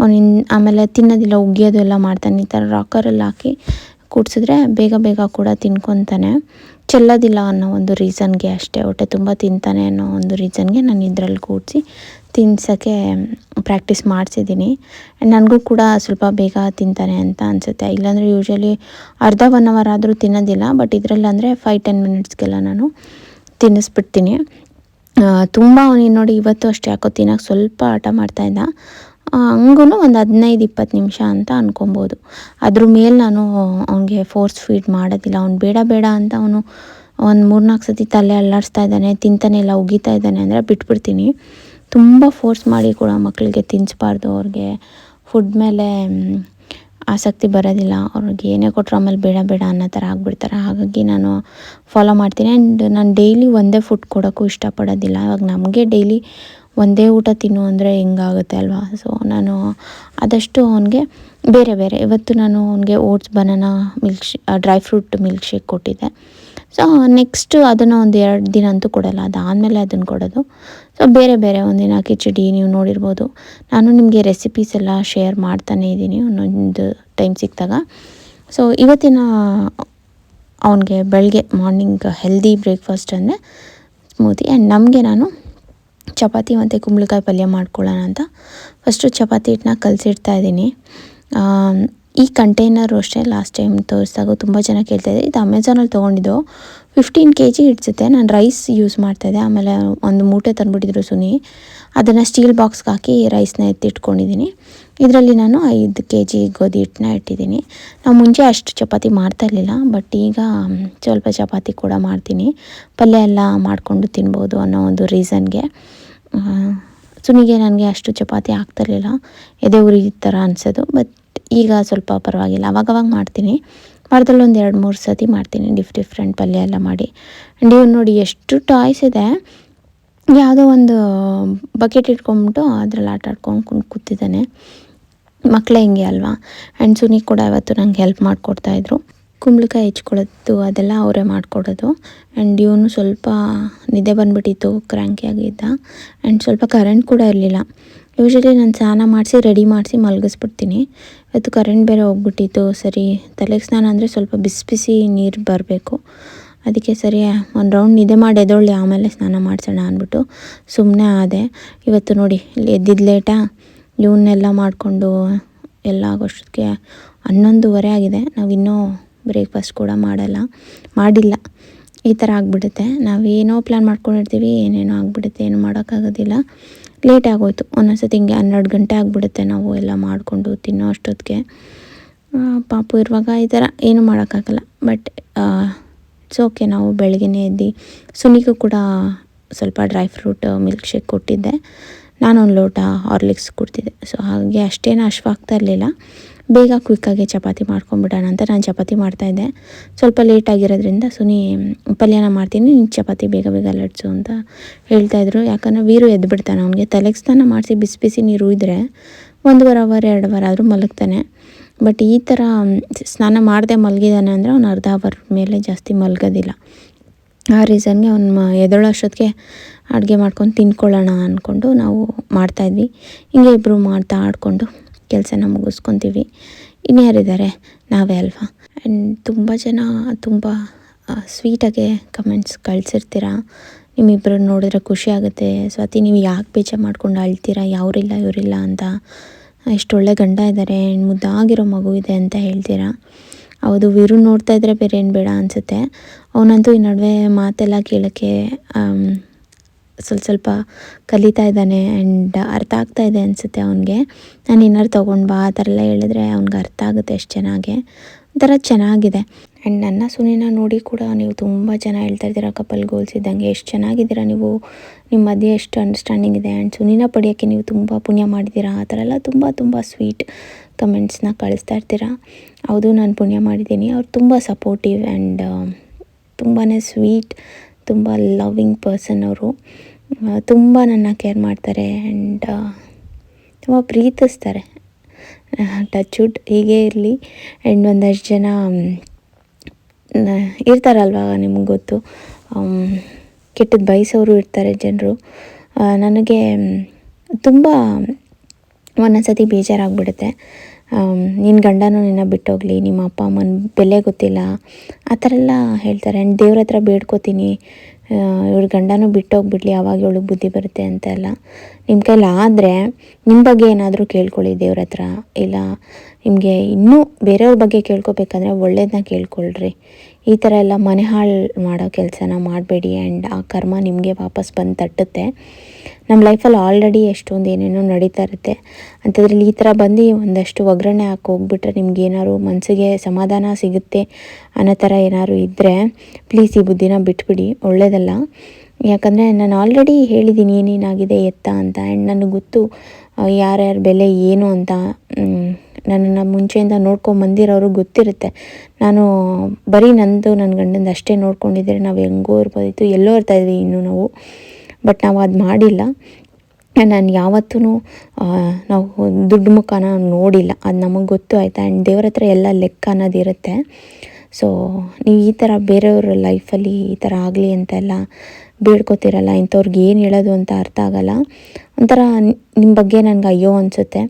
ಅವನು ಆಮೇಲೆ ತಿನ್ನೋದಿಲ್ಲ ಉಗಿಯೋದು ಎಲ್ಲ ಮಾಡ್ತಾನೆ. ಈ ಥರ ರಾಕರಲ್ಲಿ ಹಾಕಿ ಕೂಡಿಸಿದ್ರೆ ಬೇಗ ಬೇಗ ಕೂಡ ತಿನ್ಕೊತಾನೆ. ಚೆಲ್ಲೋದಿಲ್ಲ ಅನ್ನೋ ಒಂದು ರೀಸನ್ಗೆ ಅಷ್ಟೇ. ಹೊಟ್ಟೆ ತುಂಬ ತಿಂತಾನೆ ಅನ್ನೋ ಒಂದು ರೀಸನ್ಗೆ ನಾನು ಇದರಲ್ಲಿ ಕೂಡಿಸಿ ತಿನ್ಸೋಕ್ಕೆ ಪ್ರಾಕ್ಟೀಸ್ ಮಾಡಿಸಿದ್ದೀನಿ. ನನಗೂ ಕೂಡ ಸ್ವಲ್ಪ ಬೇಗ ತಿಂತಾನೆ ಅಂತ ಅನಿಸುತ್ತೆ. ಇಲ್ಲಾಂದರೆ ಯೂಶ್ವಲಿ ಅರ್ಧ ಒನ್ ಅವರ್ ಆದರೂ ತಿನ್ನೋದಿಲ್ಲ, ಬಟ್ ಇದರಲ್ಲಿ ಅಂದರೆ ಫೈವ್ ಟೆನ್ ಮಿನಿಟ್ಸ್ಗೆಲ್ಲ ನಾನು ತಿನ್ನಿಸ್ಬಿಡ್ತೀನಿ. ತುಂಬ ಅವನಿಗೆ ನೋಡಿ ಇವತ್ತು ಅಷ್ಟೇ, ಯಾಕೋ ತಿನ್ನೋಕೆ ಸ್ವಲ್ಪ ಆಟ ಮಾಡ್ತಾಯಿದ್ದ ಹಂಗೂ ಒಂದು ಹದಿನೈದು, ಇಪ್ಪತ್ತು ನಿಮಿಷ ಅಂತ ಅನ್ಕೊಬೋದು. ಅದ್ರ ಮೇಲೆ ನಾನು ಅವನಿಗೆ ಫೋರ್ಸ್ ಫೀಡ್ ಮಾಡೋದಿಲ್ಲ. ಅವ್ನು ಬೇಡ ಬೇಡ ಅಂತ ಅವನು ಒಂದು ಮೂರ್ನಾಲ್ಕು ಸತಿ ತಲೆ ಅಲ್ಲಾಡಿಸ್ತಾ ಇದ್ದಾನೆ, ತಿಂತಾನೆ ಇಲ್ಲ, ಉಗಿತಾ ಇದ್ದಾನೆ ಅಂದರೆ ಬಿಟ್ಬಿಡ್ತೀನಿ. ತುಂಬ ಫೋರ್ಸ್ ಮಾಡಿ ಕೂಡ ಮಕ್ಕಳಿಗೆ ತಿನ್ನಿಸ್ಬಾರ್ದು ಅವ್ರಿಗೆ. ಫುಡ್ ಮೇಲೆ ಆಸಕ್ತಿ ಬರೋದಿಲ್ಲ. ಅವ್ರಿಗೆ ಏನೇ ಕೊಟ್ಟರು ಆಮೇಲೆ ಬೇಡ ಬೇಡ ಅನ್ನೋ ಥರ ಆಗಿಬಿಡ್ತಾರೆ. ಹಾಗಾಗಿ ನಾನು ಫಾಲೋ ಮಾಡ್ತೀನಿ. ಆ್ಯಂಡ್ ನಾನು ಡೈಲಿ ಒಂದೇ ಫುಡ್ ಕೊಡೋಕ್ಕೂ ಇಷ್ಟಪಡೋದಿಲ್ಲ. ಇವಾಗ ನಮಗೆ ಡೈಲಿ ಒಂದೇ ಊಟ ತಿನ್ನು ಅಂದರೆ ಹೆಂಗಾಗುತ್ತೆ ಅಲ್ವಾ? ಸೊ ನಾನು ಆದಷ್ಟು ಅವನಿಗೆ ಬೇರೆ ಬೇರೆ. ಇವತ್ತು ನಾನು ಅವನಿಗೆ ಓಟ್ಸ್ ಬನಾನಾ ಮಿಲ್ಕ್ ಶೇ ಡ್ರೈ ಫ್ರೂಟ್ ಮಿಲ್ಕ್ ಶೇಕ್ ಕೊಟ್ಟಿದ್ದೆ. ಸೊ ನೆಕ್ಸ್ಟ್ ಅದನ್ನು ಒಂದು ಎರಡು ದಿನ ಅಂತೂ ಕೊಡಲ್ಲ. ಅದಾದಮೇಲೆ ಅದನ್ನು ಕೊಡೋದು. ಸೊ ಬೇರೆ ಬೇರೆ ಒಂದಿನ ಕಿಚಡಿ ನೀವು ನೋಡಿರ್ಬೋದು. ನಾನು ನಿಮಗೆ ರೆಸಿಪೀಸ್ ಎಲ್ಲ ಶೇರ್ ಮಾಡ್ತಾನೇ ಇದ್ದೀನಿ ಒಂದೊಂದು ಟೈಮ್ ಸಿಕ್ಕಿದಾಗ. ಸೊ ಇವತ್ತಿನ ಅವನಿಗೆ ಬೆಳಗ್ಗೆ ಮಾರ್ನಿಂಗ್ ಹೆಲ್ದಿ ಬ್ರೇಕ್ಫಾಸ್ಟ್ ಅಂದರೆ ಸ್ಮೂತಿ ಆ್ಯಂಡ್ ನಮಗೆ ನಾನು ಚಪಾತಿ ಮತ್ತು ಕುಂಬಳಕಾಯಿ ಪಲ್ಯ ಮಾಡ್ಕೊಳ್ಳೋಣ ಅಂತ. ಫಸ್ಟು ಚಪಾತಿ ಹಿಟ್ಟನ್ನ ಕಲಸಿಡ್ತಾ ಇದ್ದೀನಿ. ಈ ಕಂಟೈನರು ಅಷ್ಟೇ ಲಾಸ್ಟ್ ಟೈಮ್ ತೋರಿಸಿದಾಗ ತುಂಬ ಜನ ಕೇಳ್ತಾಯಿದ್ದೆ ಇದು ಅಮೆಝಾನಲ್ಲಿ ತೊಗೊಂಡಿದ್ದು ಫಿಫ್ಟೀನ್ ಕೆ ಜಿ ಹಿಡ್ಸುತ್ತೆ. ನಾನು ರೈಸ್ ಯೂಸ್ ಮಾಡ್ತಾಯಿದ್ದೆ ಆಮೇಲೆ ಒಂದು ಮೂಟೆ ತಂದುಬಿಟ್ಟಿದ್ರು ಸುನಿ. ಅದನ್ನು ಸ್ಟೀಲ್ ಬಾಕ್ಸ್ಗೆ ಹಾಕಿ ರೈಸ್ನ ಎತ್ತಿಟ್ಕೊಂಡಿದ್ದೀನಿ ಇದರಲ್ಲಿ ನಾನು ಐದು ಕೆ ಜಿ ಗೋಧಿ ಹಿಟ್ಟನ್ನ ಇಟ್ಟಿದ್ದೀನಿ ನಾವು ಮುಂಚೆ ಅಷ್ಟು ಚಪಾತಿ ಮಾಡ್ತಾ ಇರಲಿಲ್ಲ ಬಟ್ ಈಗ ಸ್ವಲ್ಪ ಚಪಾತಿ ಕೂಡ ಮಾಡ್ತೀನಿ. ಪಲ್ಯ ಎಲ್ಲ ಮಾಡಿಕೊಂಡು ತಿನ್ಬೋದು ಅನ್ನೋ ಒಂದು ರೀಸನ್ಗೆ ಸುನಿಗೆ ನನಗೆ ಅಷ್ಟು ಚಪಾತಿ ಆಗ್ತಿರ್ಲಿಲ್ಲ ಎದೆ ಉರಿ ಥರ ಅನಿಸೋದು ಬಟ್ ಈಗ ಸ್ವಲ್ಪ ಪರವಾಗಿಲ್ಲ. ಅವಾಗವಾಗ ಮಾಡ್ತೀನಿ. ವಾರದಲ್ಲಿ ಒಂದು ಎರಡು ಮೂರು ಸತಿ ಮಾಡ್ತೀನಿ. ಡಿಫ್ ಡಿಫ್ರೆಂಟ್ ಪಲ್ಯ ಎಲ್ಲ ಮಾಡಿ. ಆ್ಯಂಡ್ ಇವ್ನು ನೋಡಿ ಎಷ್ಟು ಟಾಯ್ಸ್ ಇದೆ. ಯಾವುದೋ ಒಂದು ಬಕೆಟ್ ಇಟ್ಕೊಂಬಿಟ್ಟು ಅದ್ರಲ್ಲಿ ಆಟ ಆಡ್ಕೊಂಡು ಕುಂತ್ ಕೂತಿದ್ದಾನೆ. ಮಕ್ಕಳೇ ಹಿಂಗೆ ಅಲ್ವಾ? ಆ್ಯಂಡ್ ಸುನಿ ಕೂಡ ಇವತ್ತು ನಂಗೆ ಹೆಲ್ಪ್ ಮಾಡಿಕೊಡ್ತಾಯಿದ್ರು ಕುಂಬಳಕಾಯಿ ಹೆಚ್ಕೊಳ್ಳೋದು ಅದೆಲ್ಲ ಅವರೇ ಮಾಡಿಕೊಡೋದು. ಆ್ಯಂಡ್ ಇವನು ಸ್ವಲ್ಪ ನಿದ್ದೆ ಬಂದುಬಿಟ್ಟಿತ್ತು ಕ್ರ್ಯಾಂಕಿ ಆಗಿದ್ದ ಆ್ಯಂಡ್ ಸ್ವಲ್ಪ ಕರೆಂಟ್ ಕೂಡ ಇರಲಿಲ್ಲ. ಯೂಶಲಿ ನಾನು ಸ್ನಾನ ಮಾಡಿಸಿ ರೆಡಿ ಮಾಡಿಸಿ ಮಲಗಿಸ್ಬಿಡ್ತೀನಿ. ಇವತ್ತು ಕರೆಂಟ್ ಬೇರೆ ಹೋಗ್ಬಿಟ್ಟಿತ್ತು. ಸರಿ, ತಲೆಗೆ ಸ್ನಾನ ಅಂದರೆ ಸ್ವಲ್ಪ ಬಿಸಿ ಬಿಸಿ ನೀರು ಬರಬೇಕು. ಅದಕ್ಕೆ ಸರಿ, ಒಂದು ರೌಂಡ್ ನಿದ್ದೆ ಮಾಡಿ ಎದ್ದೊಳ್ಳಿ, ಆಮೇಲೆ ಸ್ನಾನ ಮಾಡಿಸೋಣ ಅಂದ್ಬಿಟ್ಟು ಸುಮ್ಮನೆ ಆದೆ. ಇವತ್ತು ನೋಡಿ, ಇಲ್ಲಿ ಎದ್ದಿದ್ದು ಲೇಟಾ ಇವನ್ನೆಲ್ಲ ಮಾಡಿಕೊಂಡು ಎಲ್ಲ ಆಗೋಷ್ಟಕ್ಕೆ ಹನ್ನೊಂದುವರೆ ಆಗಿದೆ. ನಾವು ಇನ್ನೂ ಬ್ರೇಕ್ಫಾಸ್ಟ್ ಕೂಡ ಮಾಡಲ್ಲ, ಮಾಡಿಲ್ಲ. ಈ ಥರ ಆಗಿಬಿಡುತ್ತೆ. ನಾವೇನೋ ಪ್ಲ್ಯಾನ್ ಮಾಡ್ಕೊಂಡಿರ್ತೀವಿ, ಏನೇನೋ ಆಗಿಬಿಡುತ್ತೆ, ಏನು ಮಾಡೋಕ್ಕಾಗೋದಿಲ್ಲ. ಲೇಟ್ ಆಗೋಯ್ತು. ಒಂದೊಂದ್ಸತಿ ಹಿಂಗೆ ಹನ್ನೆರಡು ಗಂಟೆ ಆಗಿಬಿಡುತ್ತೆ ನಾವು ಎಲ್ಲ ಮಾಡಿಕೊಂಡು ತಿನ್ನೋ ಅಷ್ಟೊತ್ತಿಗೆ. ಪಾಪು ಇರುವಾಗ ಈ ಥರ ಏನೂ ಮಾಡೋಕ್ಕಾಗಲ್ಲ. ಬಟ್ ಇಟ್ಸ್ ಓಕೆ ನಾವು ಬೆಳಗ್ಗೆನೇ ಎದ್ದು ಸುನಿಗೂ ಕೂಡ ಸ್ವಲ್ಪ ಡ್ರೈ ಫ್ರೂಟ್, ಮಿಲ್ಕ್ ಶೇಕ್ ಕೊಟ್ಟಿದ್ದೆ. ನಾನು ಒಂದು ಲೋಟ ಹಾರ್ಲಿಕ್ಸ್ ಕೊಡ್ತಿದ್ದೆ. ಸೊ ಹಾಗೆ ಅಷ್ಟೇನು ಅಶ್ವಾಗ್ತಾ ಇರಲಿಲ್ಲ. ಬೇಗ ಕ್ವಿಕ್ಕಾಗಿ ಚಪಾತಿ ಮಾಡ್ಕೊಂಬಿಡೋಣ ಅಂತ ನಾನು ಚಪಾತಿ ಮಾಡ್ತಾಯಿದ್ದೆ ಸ್ವಲ್ಪ ಲೇಟ್ ಆಗಿರೋದ್ರಿಂದ ಸುನಿ ಪಲ್ಯನ ಮಾಡ್ತೀನಿ, ನೀನು ಚಪಾತಿ ಬೇಗ ಬೇಗ ಲಟ್ಸು ಅಂತ ಹೇಳ್ತಾಯಿದ್ರು ಯಾಕಂದರೆ ವೀರು ಎದ್ದು ಬಿಡ್ತಾನೆ ಅವನಿಗೆ. ತಲೆಗೆ ಸ್ನಾನ ಮಾಡಿಸಿ ಬಿಸಿ ಬಿಸಿ ನೀರು ಇದ್ದರೆ ಒಂದೂವರೆ ಅವರ್ ಎರಡು ವಾರ ಆದರೂ ಮಲಗ್ತಾನೆ. ಬಟ್ ಈ ಥರ ಸ್ನಾನ ಮಾಡದೆ ಮಲಗಿದ್ದಾನೆ ಅಂದರೆ ಅವ್ನು ಅರ್ಧ ಅವರ್ ಮೇಲೆ ಜಾಸ್ತಿ ಮಲಗೋದಿಲ್ಲ. ಆ ರೀಸನ್ಗೆ ಅವ್ನು ಎದ್ದೇಳೋ ಅಷ್ಟೊತ್ತಿಗೆ ಅಡುಗೆ ಮಾಡ್ಕೊಂಡು ತಿನ್ಕೊಳ್ಳೋಣ ಅಂದ್ಕೊಂಡು ನಾವು ಮಾಡ್ತಾಯಿದ್ವಿ ಹಿಂಗೆ ಇಬ್ಬರು ಮಾಡ್ತಾ ಆಡಿಕೊಂಡು ಕೆಲಸನ ಮುಗಿಸ್ಕೊತೀವಿ. ಇನ್ಯಾರಿದ್ದಾರೆ ನಾವೇ ಅಲ್ವಾ? ಆ್ಯಂಡ್ ತುಂಬ ಜನ, ತುಂಬ ಸ್ವೀಟಾಗೆ ಕಮೆಂಟ್ಸ್ ಕಳಿಸಿರ್ತೀರ? ನಿಮ್ಮಿಬ್ಬರು ನೋಡಿದ್ರೆ ಖುಷಿ ಆಗುತ್ತೆ. ಸ್ವಾತಿ, ನೀವು ಯಾಕೆ ಬೇಜಾರು ಮಾಡ್ಕೊಂಡು ಅಳ್ತೀರಾ? ಯಾವರಿಲ್ಲ, ಇವರಿಲ್ಲ ಅಂತ. ಎಷ್ಟು ಒಳ್ಳೆ ಗಂಡ ಇದ್ದಾರೆ ಮುದ್ದಾಗಿರೋ ಮಗು ಇದೆ ಅಂತ ಹೇಳ್ತೀರಾ? ಹೌದು, ವಿರು ನೋಡ್ತಾ ಇದ್ರೆ ಬೇರೆ ಏನು ಬೇಡ ಅನಿಸುತ್ತೆ. ಅವನಂತೂ ಈ ನಡುವೆ ಮಾತೆಲ್ಲ ಕೇಳೋಕ್ಕೆ ಸ್ವಲ್ಪ ಸ್ವಲ್ಪ ಕಲಿತಾ ಇದ್ದಾನೆ ಆ್ಯಂಡ್ ಅರ್ಥ ಆಗ್ತಾ ಇದೆ ಅನಿಸುತ್ತೆ ಅವನಿಗೆ. ನಾನು ಏನಾರು ತೊಗೊಂಡು ಬಾ, ಆ ಥರ ಎಲ್ಲ ಹೇಳಿದ್ರೆ ಅವ್ನಿಗೆ ಅರ್ಥ ಆಗುತ್ತೆ ಎಷ್ಟು ಚೆನ್ನಾಗಿ. ಒಂಥರ ಚೆನ್ನಾಗಿದೆ. ಆ್ಯಂಡ್ ನನ್ನ ಸುನಿನ ನೋಡಿ ಕೂಡ ನೀವು ತುಂಬ ಜನ ಹೇಳ್ತಾ ಇದ್ದೀರಾ ಕಪಲ್ ಗೋಲ್ಸ್ ಇದ್ದಂಗೆ ಎಷ್ಟು ಚೆನ್ನಾಗಿದ್ದೀರಾ ನೀವು. ನಿಮ್ಮ ಮಧ್ಯೆ ಎಷ್ಟು ಅಂಡರ್ಸ್ಟ್ಯಾಂಡಿಂಗ್ ಇದೆ ಆ್ಯಂಡ್ ಸುನಿನ ಪಡೆಯೋಕ್ಕೆ ನೀವು ತುಂಬ ಪುಣ್ಯ ಮಾಡಿದ್ದೀರಾ. ಆ ಥರ ಎಲ್ಲ ತುಂಬ ತುಂಬ ಸ್ವೀಟ್ ಕಮೆಂಟ್ಸ್ನ ಕಳಿಸ್ತಾ ಇರ್ತೀರಾ. ಹೌದು, ನಾನು ಪುಣ್ಯ ಮಾಡಿದ್ದೀನಿ. ಅವ್ರು ತುಂಬ ಸಪೋರ್ಟಿವ್ ಆ್ಯಂಡ್ ತುಂಬಾ ಸ್ವೀಟ್ ತುಂಬ ಲವಿಂಗ್ ಪರ್ಸನ್ ಅವರು. ತುಂಬ ನನ್ನ ಕೇರ್ ಮಾಡ್ತಾರೆ ಆ್ಯಂಡ್ ತುಂಬ ಪ್ರೀತಿಸ್ತಾರೆ. ಟಚ್ ವುಡ್ ಹೀಗೆ ಇರಲಿ ಆ್ಯಂಡ್ ಒಂದಷ್ಟು ಜನ ಇರ್ತಾರಲ್ವ ನಿಮ್ಗೆ ಗೊತ್ತು. ಕೆಟ್ಟದ್ದು ಬಯಸೋರು ಇರ್ತಾರೆ ಜನರು. ನನಗೆ ತುಂಬ ಒಂದೊಂದ್ಸತಿ ಬೇಜಾರಾಗ್ಬಿಡುತ್ತೆ. ನಿನ್ನ ಗಂಡನೂ ನಿನ್ನ ಬಿಟ್ಟೋಗಲಿ, ನಿಮ್ಮ ಅಪ್ಪ ಅಮ್ಮನ ಬೆಲೆ ಗೊತ್ತಿಲ್ಲ, ಆ ಥರ ಎಲ್ಲ ಹೇಳ್ತಾರೆ. ಆ್ಯಂಡ್ ದೇವ್ರ ಹತ್ರ ಬೇಡ್ಕೋತೀನಿ ಇವ್ರ ಗಂಡನೂ ಬಿಟ್ಟೋಗ್ಬಿಡ್ಲಿ, ಅವಾಗ ಇವಳಿಗೆ ಬುದ್ಧಿ ಬರುತ್ತೆ ಅಂತ ಎಲ್ಲ ನಿಮ್ಮ ಕೈಲಿ ಆದರೆ ನಿಮ್ಮ ಬಗ್ಗೆ ಏನಾದರೂ ಕೇಳ್ಕೊಳ್ಳಿ ದೇವ್ರ ಹತ್ರ. ಇಲ್ಲ, ನಿಮಗೆ ಇನ್ನೂ ಬೇರೆಯವ್ರ ಬಗ್ಗೆ ಕೇಳ್ಕೊಬೇಕಂದ್ರೆ ಒಳ್ಳೇದನ್ನ ಕೇಳ್ಕೊಳ್ರಿ. ಈ ಥರ ಎಲ್ಲ ಮನೆ ಹಾಳು ಮಾಡೋ ಕೆಲಸನ ಮಾಡಬೇಡಿ ಆ್ಯಂಡ್ ಆ ಕರ್ಮ ನಿಮಗೆ ವಾಪಸ್ ಬಂದು ತಟ್ಟುತ್ತೆ. ನಮ್ಮ ಲೈಫಲ್ಲಿ ಆಲ್ರೆಡಿ ಎಷ್ಟೊಂದು ಏನೇನೋ ನಡೀತಾ ಇರುತ್ತೆ. ಅಂಥದ್ರಲ್ಲಿ ಈ ಥರ ಬಂದು ಒಂದಷ್ಟು ಒಗ್ಗರಣೆ ಹಾಕಿ ಹೋಗ್ಬಿಟ್ರೆ ನಿಮ್ಗೆ ಏನಾದ್ರು ಮನಸ್ಸಿಗೆ ಸಮಾಧಾನ ಸಿಗುತ್ತೆ ಅನ್ನೋ ಥರ ಏನಾದ್ರು ಇದ್ದರೆ ಪ್ಲೀಸ್ ಈ ಬುದ್ಧಿನ ಬಿಟ್ಬಿಡಿ, ಒಳ್ಳೇದಲ್ಲ. ಯಾಕಂದರೆ ನಾನು ಆಲ್ರೆಡಿ ಹೇಳಿದ್ದೀನಿ ಏನೇನಾಗಿದೆ, ಎತ್ತ ಅಂತ. ಆ್ಯಂಡ್ ನನಗೆ ಗೊತ್ತು ಯಾರ್ಯಾರ ಬೆಲೆ ಏನು ಅಂತ ನನ್ನನ್ನು ಮುಂಚೆಯಿಂದ ನೋಡ್ಕೊಂಬಂದಿರೋರು ಗೊತ್ತಿರುತ್ತೆ. ನಾನು ಬರೀ ನಂದು ನನ್ನ ಗಂಡಂದು ಅಷ್ಟೇ ನೋಡ್ಕೊಂಡಿದ್ರೆ ನಾವು ಹೆಂಗೋ ಇರ್ಬೋದಿತ್ತು, ಎಲ್ಲೋ ಇರ್ತಾಯಿದ್ವಿ ಇನ್ನೂ ನಾವು. ಬಟ್ ನಾವು ಅದು ಮಾಡಿಲ್ಲ. ನಾನು ಯಾವತ್ತೂ ನಾವು ದುಡ್ಡು ಮುಖನ ನೋಡಿಲ್ಲ. ಅದು ನಮಗೆ ಗೊತ್ತು ಆಯಿತಾ? ಆ್ಯಂಡ್ ದೇವ್ರ ಹತ್ರ ಎಲ್ಲ ಲೆಕ್ಕ ಅನ್ನೋದಿರುತ್ತೆ ಸೊ ನೀವು ಈ ಥರ ಬೇರೆಯವ್ರ ಲೈಫಲ್ಲಿ ಈ ಥರ ಆಗಲಿ ಅಂತೆಲ್ಲ ಬೇಡ್ಕೋತಿರಲ್ಲ? ಇಂಥವ್ರಿಗೆ ಏನು ಹೇಳೋದು ಅಂತ ಅರ್ಥ ಆಗಲ್ಲ. ಒಂಥರ ನಿಮ್ಮ ಬಗ್ಗೆ ನನಗೆ ಅಯ್ಯೋ ಅನಿಸುತ್ತೆ.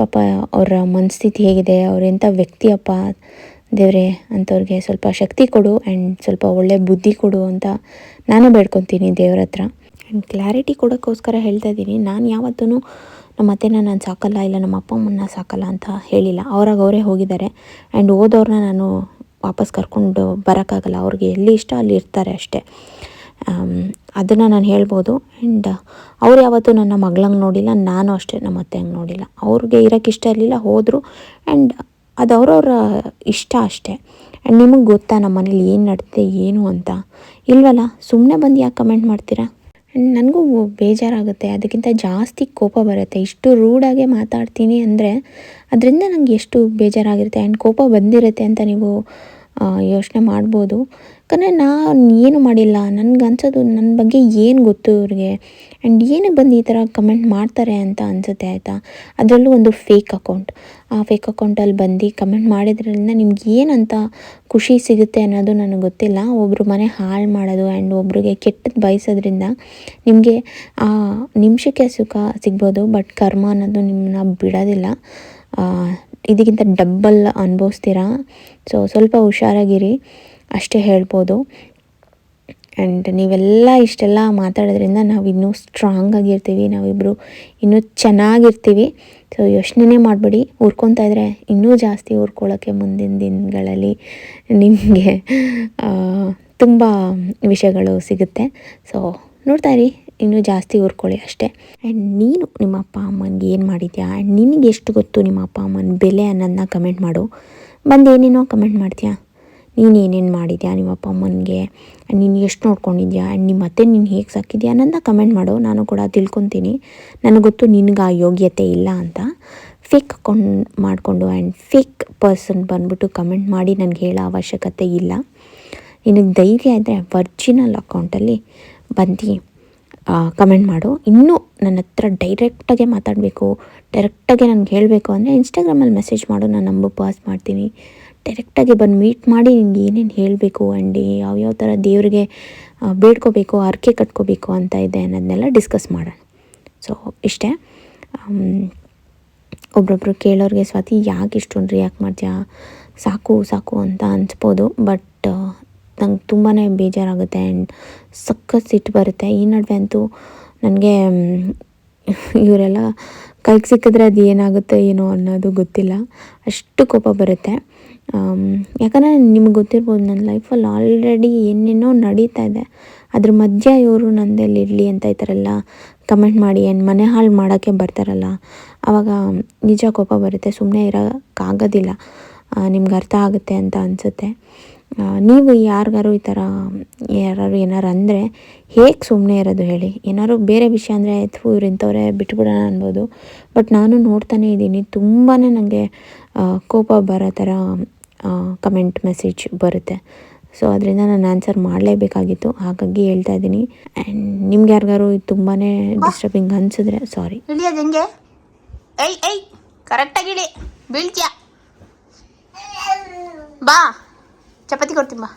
ಪಾಪ ಅವರ ಮನಸ್ಥಿತಿ ಹೇಗಿದೆ ಅವರೆಂಥ ವ್ಯಕ್ತಿಯಪ್ಪ ದೇವರೇ ಅಂಥವ್ರಿಗೆ ಸ್ವಲ್ಪ ಶಕ್ತಿ ಕೊಡು ಆ್ಯಂಡ್ ಸ್ವಲ್ಪ ಒಳ್ಳೆ ಬುದ್ಧಿ ಕೊಡು ಅಂತ ನಾನು ಬೇಡ್ಕೊತೀನಿ ದೇವ್ರ ಹತ್ರ. ಆ್ಯಂಡ್ ಕ್ಲಾರಿಟಿ ಕೊಡೋಕ್ಕೋಸ್ಕರ ಹೇಳ್ತಾ ಇದ್ದೀನಿ, ನಾನು ಯಾವತ್ತೂ ನಮ್ಮ ಅತ್ತೆನ ನಾನು ಸಾಕಲ್ಲ, ಇಲ್ಲ ನಮ್ಮ ಅಪ್ಪ ಅಮ್ಮನ್ನ ಸಾಕಲ್ಲ ಅಂತ ಹೇಳಿಲ್ಲ. ಅವ್ರಾಗ ಅವರೇ ಹೋಗಿದ್ದಾರೆ ಆ್ಯಂಡ್ ಓದೋರನ್ನ ನಾನು ವಾಪಸ್ ಕರ್ಕೊಂಡು ಬರೋಕ್ಕಾಗಲ್ಲ. ಅವ್ರಿಗೆ ಎಲ್ಲಿ ಇಷ್ಟ ಅಲ್ಲಿ ಇರ್ತಾರೆ ಅಷ್ಟೇ. ಅದನ್ನು ನಾನು ಹೇಳ್ಬೋದು. ಆ್ಯಂಡ್ ಅವ್ರು ಯಾವತ್ತೂ ನನ್ನ ಮಗಳಂಗೆ ನೋಡಿಲ್ಲ, ನಾನು ಅಷ್ಟೇ ನಮ್ಮ ಅತ್ತೆ ಹಂಗೆ ನೋಡಿಲ್ಲ. ಅವ್ರಿಗೆ ಇರೋಕ್ಕೆ ಇಷ್ಟ ಇರಲಿಲ್ಲ, ಹೋದರು. ಆ್ಯಂಡ್ ಅದು ಅವ್ರವ್ರ ಇಷ್ಟ ಅಷ್ಟೇ. ಆ್ಯಂಡ್ ನಿಮಗೆ ಗೊತ್ತಾ ನಮ್ಮ ಮನೇಲಿ ಏನು ನಡ್ತೆ ಏನು ಅಂತ? ಇಲ್ವಲ್ಲ ಸುಮ್ಮನೆ ಬಂದು ಯಾಕೆ ಕಮೆಂಟ್ ಮಾಡ್ತೀರಾ? ಆ್ಯಂಡ್ ನನಗೂ ಬೇಜಾರಾಗುತ್ತೆ, ಅದಕ್ಕಿಂತ ಜಾಸ್ತಿ ಕೋಪ ಬರುತ್ತೆ. ಇಷ್ಟು ರೂಡಾಗೆ ಮಾತಾಡ್ತೀನಿ ಅಂದರೆ ಅದರಿಂದ ನನಗೆ ಎಷ್ಟು ಬೇಜಾರಾಗಿರುತ್ತೆ. ಆ್ಯಂಡ್ ಕೋಪ ಬಂದಿರುತ್ತೆ ಅಂತ ನೀವು ಯೋಚನೆ ಮಾಡ್ಬೋದು. ಯಾಕಂದರೆ ನಾನು ಏನು ಮಾಡಿಲ್ಲ. ನನ್ಗೆ ಅನ್ಸೋದು ನನ್ನ ಬಗ್ಗೆ ಏನು ಗೊತ್ತು ಇವ್ರಿಗೆ? ಆ್ಯಂಡ್ ಏನಕ್ಕೆ ಬಂದು ಈ ಥರ ಕಮೆಂಟ್ ಮಾಡ್ತಾರೆ ಅಂತ ಅನಿಸುತ್ತೆ ಆಯಿತಾ? ಅದರಲ್ಲೂ ಒಂದು ಫೇಕ್ ಅಕೌಂಟ್ ಆ ಫೇಕ್ ಅಕೌಂಟಲ್ಲಿ ಬಂದು ಕಮೆಂಟ್ ಮಾಡಿದ್ರಿಂದ ನಿಮ್ಗೆ ಏನಂತ ಖುಷಿ ಸಿಗುತ್ತೆ ಅನ್ನೋದು ನನಗೆ ಗೊತ್ತಿಲ್ಲ. ಒಬ್ಬರು ಮನೆ ಹಾಳು ಮಾಡೋದು ಆ್ಯಂಡ್ ಒಬ್ರಿಗೆ ಕೆಟ್ಟದ್ದು ಬಯಸೋದ್ರಿಂದ ನಿಮಗೆ ಆ ನಿಮಿಷಕ್ಕೆ ಸುಖ ಸಿಗ್ಬೋದು ಬಟ್ ಕರ್ಮ ಅನ್ನೋದು ನಿಮ್ಮನ್ನ ಬಿಡೋದಿಲ್ಲ. ಇದಕ್ಕಿಂತ ಡಬ್ಬಲ್ ಅನುಭವಿಸ್ತೀರಾ? ಸೊ ಸ್ವಲ್ಪ ಹುಷಾರಾಗಿರಿ. ಅಷ್ಟೇ ಹೇಳ್ಬೋದು. ಆ್ಯಂಡ್ ನೀವೆಲ್ಲ ಇಷ್ಟೆಲ್ಲ ಮಾತಾಡೋದ್ರಿಂದ ನಾವು ಇನ್ನೂ ಸ್ಟ್ರಾಂಗ್ ಆಗಿರ್ತೀವಿ ನಾವಿಬ್ಬರು ಇನ್ನೂ ಚೆನ್ನಾಗಿರ್ತೀವಿ. ಸೊ ಯೋಚನೆ ಮಾಡಬೇಡಿ. ಉರ್ಕೊತಾ ಇದ್ರೆ ಇನ್ನೂ ಜಾಸ್ತಿ ಉರ್ಕೊಳ್ಳೋಕ್ಕೆ ಮುಂದಿನ ದಿನಗಳಲ್ಲಿ ನಿಮಗೆ ತುಂಬ ವಿಷಯಗಳು ಸಿಗುತ್ತೆ. ಸೊ ನೋಡ್ತಾ ಇರಿ, ಇನ್ನೂ ಜಾಸ್ತಿ ಉರ್ಕೊಳ್ಳಿ ಅಷ್ಟೇ. ಆ್ಯಂಡ್ ನೀನು ನಿಮ್ಮ ಅಪ್ಪ ಅಮ್ಮನಿಗೆ ಏನು ಮಾಡಿದ್ಯಾ? ಆ್ಯಂಡ್ ನಿನಗೆ ಎಷ್ಟು ಗೊತ್ತು ನಿಮ್ಮ ಅಪ್ಪ ಅಮ್ಮನ ಬೆಲೆ ಅನ್ನೋದನ್ನ ಕಮೆಂಟ್ ಮಾಡು. ಬಂದು ಏನೇನೋ ಕಮೆಂಟ್ ಮಾಡ್ತೀಯಾ? ನೀನು ಏನೇನು ಮಾಡಿದ್ಯಾ ನಿಮ್ಮ ಅಪ್ಪ ಅಮ್ಮನಿಗೆ? ನೀನು ಎಷ್ಟು ನೋಡ್ಕೊಂಡಿದ್ಯಾ? ಆ್ಯಂಡ್ ನಿಮ್ಮ ಅತ್ತೆ ನೀನು ಹೇಗೆ ಸಾಕಿದ್ಯಾ ನನ್ನ ಕಮೆಂಟ್ ಮಾಡು. ನಾನು ಕೂಡ ತಿಳ್ಕೊತೀನಿ. ನನಗೆ ಗೊತ್ತು ನಿನಗೆ ಆ ಯೋಗ್ಯತೆ ಇಲ್ಲ ಅಂತ. ಫೇಕ್ ಅಕೌಂಟ್ ಮಾಡಿಕೊಂಡು ಆ್ಯಂಡ್ ಫೇಕ್ ಪರ್ಸನ್ ಬಂದ್ಬಿಟ್ಟು ಕಮೆಂಟ್ ಮಾಡಿ ನನಗೆ ಹೇಳೋ ಅವಶ್ಯಕತೆ ಇಲ್ಲ. ನಿನಗೆ ಧೈರ್ಯ ಇದ್ದರೆ ವರ್ಜಿನಲ್ ಅಕೌಂಟಲ್ಲಿ ಬಂದು ಕಮೆಂಟ್ ಮಾಡು. ಇನ್ನೂ ನನ್ನ ಹತ್ರ ಡೈರೆಕ್ಟಾಗೆ ಮಾತಾಡಬೇಕು. ಡೈರೆಕ್ಟಾಗೆ ನನಗೆ ಹೇಳಬೇಕು ಅಂದರೆ ಇನ್ಸ್ಟಾಗ್ರಾಮಲ್ಲಿ ಮೆಸೇಜ್ ಮಾಡು. ನಾನು ನಂಬರ್ ಪಾಸ್ ಮಾಡ್ತೀನಿ. ಡೈರೆಕ್ಟಾಗಿ ಬಂದು ಮೀಟ್ ಮಾಡಿ ನಿನಗೆ ಏನೇನು ಹೇಳಬೇಕು ಆ್ಯಂಡ್ ಯಾವ್ಯಾವ ಥರ ದೇವರಿಗೆ ಬೇಡ್ಕೋಬೇಕು, ಹರಕೆ ಕಟ್ಕೋಬೇಕು ಅಂತ ಇದೆ ಅನ್ನೋದನ್ನೆಲ್ಲ ಡಿಸ್ಕಸ್ ಮಾಡೋಣ. ಸೊ ಇಷ್ಟೇ. ಒಬ್ರೊಬ್ರು ಕೇಳೋರಿಗೆ ಸ್ವಾತಿ, ಯಾಕೆ ಇಷ್ಟೊಂದು ರಿಯಾಕ್ಟ್ ಮಾಡ್ತೀಯಾ? ಸಾಕು ಸಾಕು ಅಂತ ಅನಿಸ್ಬೋದು ಬಟ್ ನಂಗೆ ತುಂಬಾ ಬೇಜಾರಾಗುತ್ತೆ ಆ್ಯಂಡ್ ಸಖತ್ ಸಿಟ್ಟು ಬರುತ್ತೆ. ಈ ನಡುವೆ ಅಂತೂ ನನಗೆ ಇವರೆಲ್ಲ ಕೈಗೆ ಸಿಕ್ಕಿದ್ರೆ ಅದು ಏನಾಗುತ್ತೆ, ಏನೋ ಅನ್ನೋದು ಗೊತ್ತಿಲ್ಲ. ಅಷ್ಟು ಕೋಪ ಬರುತ್ತೆ. ಯಾಕಂದರೆ ನಿಮ್ಗೆ ಗೊತ್ತಿರ್ಬೋದು, ನನ್ನ ಲೈಫಲ್ಲಿ ಆಲ್ರೆಡಿ ಏನೇನೋ ನಡೀತಾ ಇದೆ. ಅದ್ರ ಮಧ್ಯೆ ಇವರು ನಂದಲ್ಲಿ ಇರಲಿ ಅಂತ ಈ ಥರ ಎಲ್ಲ ಕಮೆಂಟ್ ಮಾಡಿ, ಏನು ಮನೆ ಹಾಳು ಮಾಡೋಕ್ಕೆ ಬರ್ತಾರಲ್ಲ ಆವಾಗ ನಿಜ ಕೋಪ ಬರುತ್ತೆ. ಸುಮ್ಮನೆ ಇರೋಕ್ಕಾಗೋದಿಲ್ಲ ನಿಮ್ಗೆ ಅರ್ಥ ಆಗುತ್ತೆ ಅಂತ ಅನಿಸುತ್ತೆ. ನೀವು ಯಾರಿಗಾರು ಈ ಥರ ಯಾರು ಏನಾರು ಅಂದರೆ ಹೇಗೆ ಸುಮ್ಮನೆ ಇರೋದು ಹೇಳಿ. ಏನಾದ್ರು ಬೇರೆ ವಿಷಯ ಅಂದರೆ, ಥೂ ಇವ್ರು ಇಂಥವ್ರೆ ಬಿಟ್ಬಿಡೋಣ ಅನ್ಬೋದು. ಬಟ್ ನಾನು ನೋಡ್ತಾನೆ ಇದ್ದೀನಿ ತುಂಬಾ ನನಗೆ ಕೋಪ ಬರೋ ಥರ ಕಮೆಂಟ್ ಮೆಸೇಜ್ ಬರುತ್ತೆ. ಸೊ, ಅದರಿಂದ ನಾನು ಆನ್ಸರ್ ಮಾಡಲೇಬೇಕಾಗಿತ್ತು. ಹಾಗಾಗಿ ಹೇಳ್ತಾ ಇದ್ದೀನಿ. ಆ್ಯಂಡ್ ನಿಮ್ಗೆ ಯಾರಿಗಾರು ಇದು ತುಂಬಾ ಡಿಸ್ಟರ್ಬಿಂಗ್ ಅನಿಸಿದ್ರೆ ಸಾರಿ ಕರೆಕ್ಟಾಗಿ ಬೀಳ್ತೀಯ? ಬಾ. ಚಪಾತಿ ಕೊಡ್ತೀನಿ ಬಾ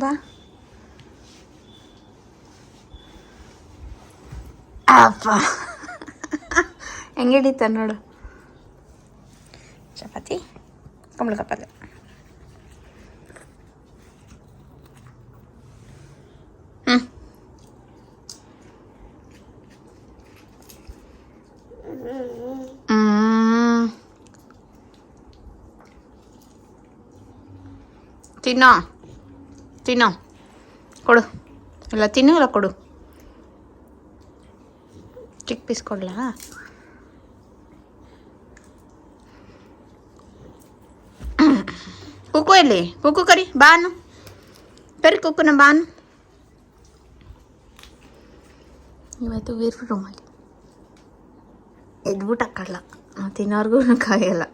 ಬಾ ಅಪ್ಪ ಹೆಂಗೆ ಹಿಡಿತ ನೋಡು ಚಪಾತಿ ಕುಂಬಳಕಾಯಿ ಪಲ್ಯ ಹ್ಞೂ ಹ್ಮ್ ತಿನ್ನೋ ತಿನ್ನೋ ಕೊಡು ಎಲ್ಲ ತಿನ್ನು ಇಲ್ಲ ಕೊಡು ಚಿಕ್ಕ ಪೀಸ್ ಕೊಡ್ಲಾ ಕುಕ್ಕು ಎಲ್ಲಿ ಕುಕ್ಕು ಕರಿ ಬಾನು ಕರಿ ಕುಕ್ಕುನ ಬಾನು ಇವತ್ತು ವೀರ್ ರೂಮಲ್ಲಿ ಎದ್ಬಿಟ್ಟು ಹಾಕಲ್ಲ ತಿನ್ನೋರ್ಗು ಕಾಯಲ್ಲ